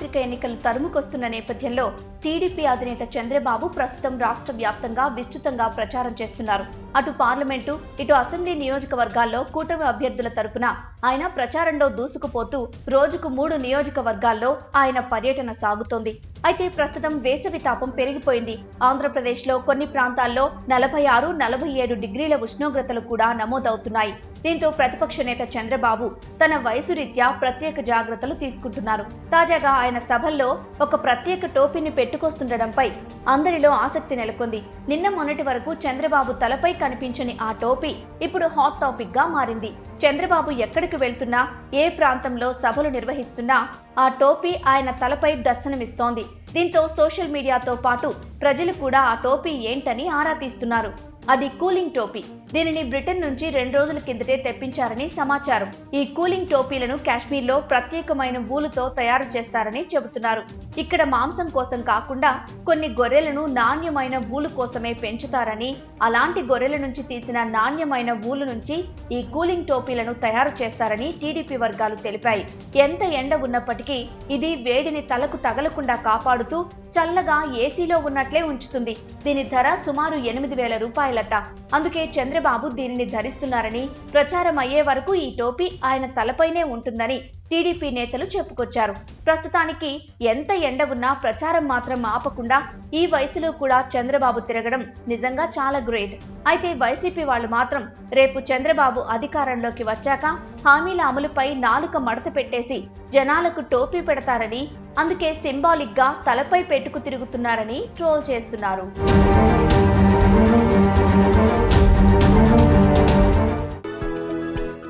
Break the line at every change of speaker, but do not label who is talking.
సార్వత్రిక ఎన్నికలు తరుముకొస్తున్న నేపథ్యంలో టీడీపీ అధినేత చంద్రబాబు ప్రస్తుతం రాష్ట్ర వ్యాప్తంగా విస్తృతంగా ప్రచారం చేస్తున్నారు. అటు పార్లమెంటు ఇటు అసెంబ్లీ నియోజకవర్గాల్లో కూటమి అభ్యర్థుల తరపున ఆయన ప్రచారంలో దూసుకుపోతూ రోజుకు మూడు నియోజకవర్గాల్లో ఆయన పర్యటన సాగుతోంది. అయితే ప్రస్తుతం వేసవి తాపం పెరిగిపోయింది. ఆంధ్రప్రదేశ్లో కొన్ని ప్రాంతాల్లో నలభై ఆరు నలభై ఏడు డిగ్రీల ఉష్ణోగ్రతలు కూడా నమోదవుతున్నాయి. దీంతో ప్రతిపక్ష నేత చంద్రబాబు తన వయసు రీత్యా ప్రత్యేక జాగ్రత్తలు తీసుకుంటున్నారు. తాజాగా ఆయన సభల్లో ఒక ప్రత్యేక టోపీని పెట్టుకొస్తుండడంపై అందరిలో ఆసక్తి నెలకొంది. నిన్న మొన్నటి వరకు చంద్రబాబు తలపై కనిపించని ఆ టోపీ ఇప్పుడు హాట్ టాపిక్గా మారింది. చంద్రబాబు ఎక్కడికి వెళ్తున్నా ఏ ప్రాంతంలో సభలు నిర్వహిస్తున్నా ఆ టోపీ ఆయన తలపై దర్శనమిస్తోంది. దీంతో సోషల్ మీడియాతో పాటు ప్రజలు కూడా ఆ టోపీ ఏంటని ఆరా తీస్తున్నారు. అది కూలింగ్ టోపీ. దీనిని బ్రిటన్ నుంచి రెండు రోజుల కిందటే తెప్పించారని సమాచారం. ఈ కూలింగ్ టోపీలను కాశ్మీర్లో ప్రత్యేకమైన ఊలుతో తయారు చేస్తారని చెబుతున్నారు. ఇక్కడ మాంసం కోసం కాకుండా కొన్ని గొర్రెలను నాణ్యమైన ఊలు కోసమే పెంచుతారని అలాంటి గొర్రెల నుంచి తీసిన నాణ్యమైన ఊలు నుంచి ఈ కూలింగ్ టోపీలను తయారు చేస్తారని టీడీపీ వర్గాలు తెలిపాయి. ఎంత ఎండ ఉన్నప్పటికీ ఇది వేడిని తలకు తగలకుండా కాపాడుతూ చల్లగా ఏసీలో ఉన్నట్లే ఉంచుతుంది. దీని ధర సుమారు ఎనిమిది వేల రూపాయలట అందుకే చంద్రబాబు దీనిని ధరిస్తున్నారని ప్రచారం అయ్యే వరకు ఈ టోపీ ఆయన తలపైనే ఉంటుందని టీడీపీ నేతలు చెప్పుకొచ్చారు. ప్రస్తుతానికి ఎంత ఎండ ఉన్నా ప్రచారం మాత్రం ఆపకుండా ఈ వయసులో కూడా చంద్రబాబు తిరగడం నిజంగా చాలా గ్రేట్. అయితే వైసీపీ వాళ్ళు మాత్రం రేపు చంద్రబాబు అధికారంలోకి వచ్చాక హామీల అమలుపై నాలుక మడత పెట్టేసి జనాలకు టోపీ పెడతారని అందుకే సింబాలిక్గా తలపై పెట్టుకు తిరుగుతున్నారని ట్రోల్ చేస్తున్నారు.